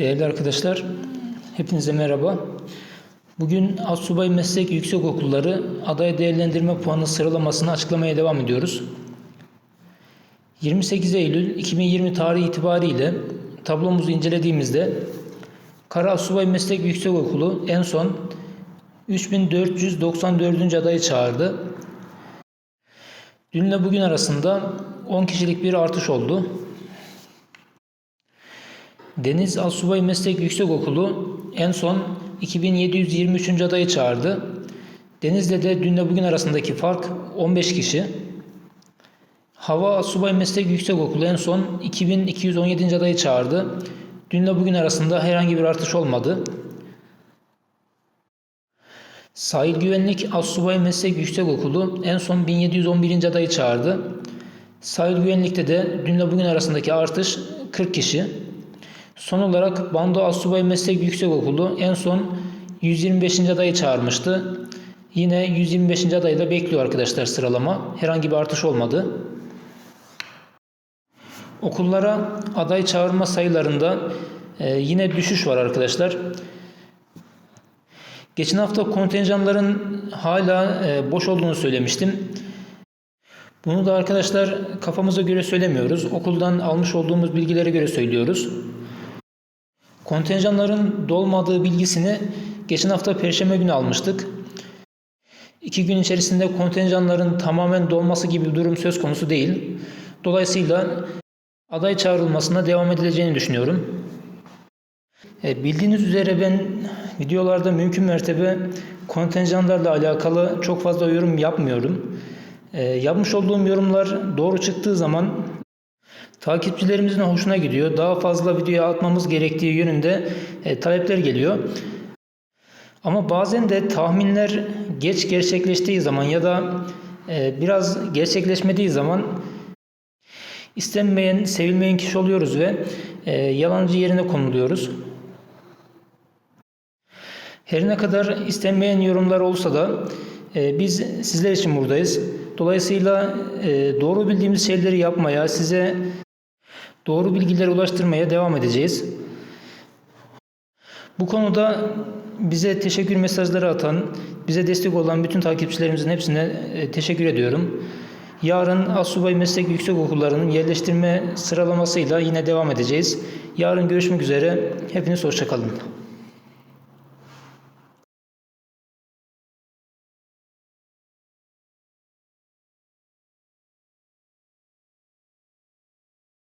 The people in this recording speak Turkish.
Değerli arkadaşlar, hepinize merhaba. Bugün Assubay Meslek Yüksekokulları aday değerlendirme puanı sıralamasını açıklamaya devam ediyoruz. 28 Eylül 2020 tarihi itibariyle tablomuzu incelediğimizde Kara Assubay Meslek Yüksekokulu en son 3494. adayı çağırdı. Dünle bugün arasında 10 kişilik bir artış oldu. Deniz Asubay Meslek Yüksekokulu en son 2723. adayı çağırdı. Deniz'le de dünle bugün arasındaki fark 15 kişi. Hava Asubay Meslek Yüksekokulu en son 2217. adayı çağırdı. Dünle bugün arasında herhangi bir artış olmadı. Sahil Güvenlik Assubay Meslek Yüksekokulu en son 1711. adayı çağırdı. Sahil Güvenlik'te de dünle bugün arasındaki artış 40 kişi. Son olarak Bando Assubay Meslek Yüksekokulu en son 125. adayı çağırmıştı. Yine 125. adayı da bekliyor arkadaşlar sıralama. Herhangi bir artış olmadı. Okullara aday çağırma sayılarında e, yine düşüş var arkadaşlar. Geçen hafta kontenjanların hala e, boş olduğunu söylemiştim. Bunu da arkadaşlar kafamıza göre söylemiyoruz. Okuldan almış olduğumuz bilgilere göre söylüyoruz. Kontenjanların dolmadığı bilgisini geçen hafta Perşembe günü almıştık. İki gün içerisinde kontenjanların tamamen dolması gibi bir durum söz konusu değil. Dolayısıyla aday çağrılmasına devam edileceğini düşünüyorum. E, bildiğiniz üzere ben videolarda mümkün mertebe kontenjanlarla alakalı çok fazla yorum yapmıyorum. E, yapmış olduğum yorumlar doğru çıktığı zaman takipçilerimizin hoşuna gidiyor. Daha fazla video atmamız gerektiği yönünde e, talepler geliyor. Ama bazen de tahminler geç gerçekleştiği zaman ya da e, biraz gerçekleşmediği zaman istenmeyen, sevilmeyen kişi oluyoruz ve e, yalancı yerine konuluyoruz. Her ne kadar istenmeyen yorumlar olsa da e, biz sizler için buradayız. Dolayısıyla e, doğru bildiğimiz şeyleri yapmaya, size doğru bilgileri ulaştırmaya devam edeceğiz. Bu konuda bize teşekkür mesajları atan, bize destek olan bütün takipçilerimizin hepsine e, teşekkür ediyorum. Yarın Asubay Meslek Yüksekokullarının yerleştirme sıralamasıyla yine devam edeceğiz. Yarın görüşmek üzere. Hepiniz hoşçakalın.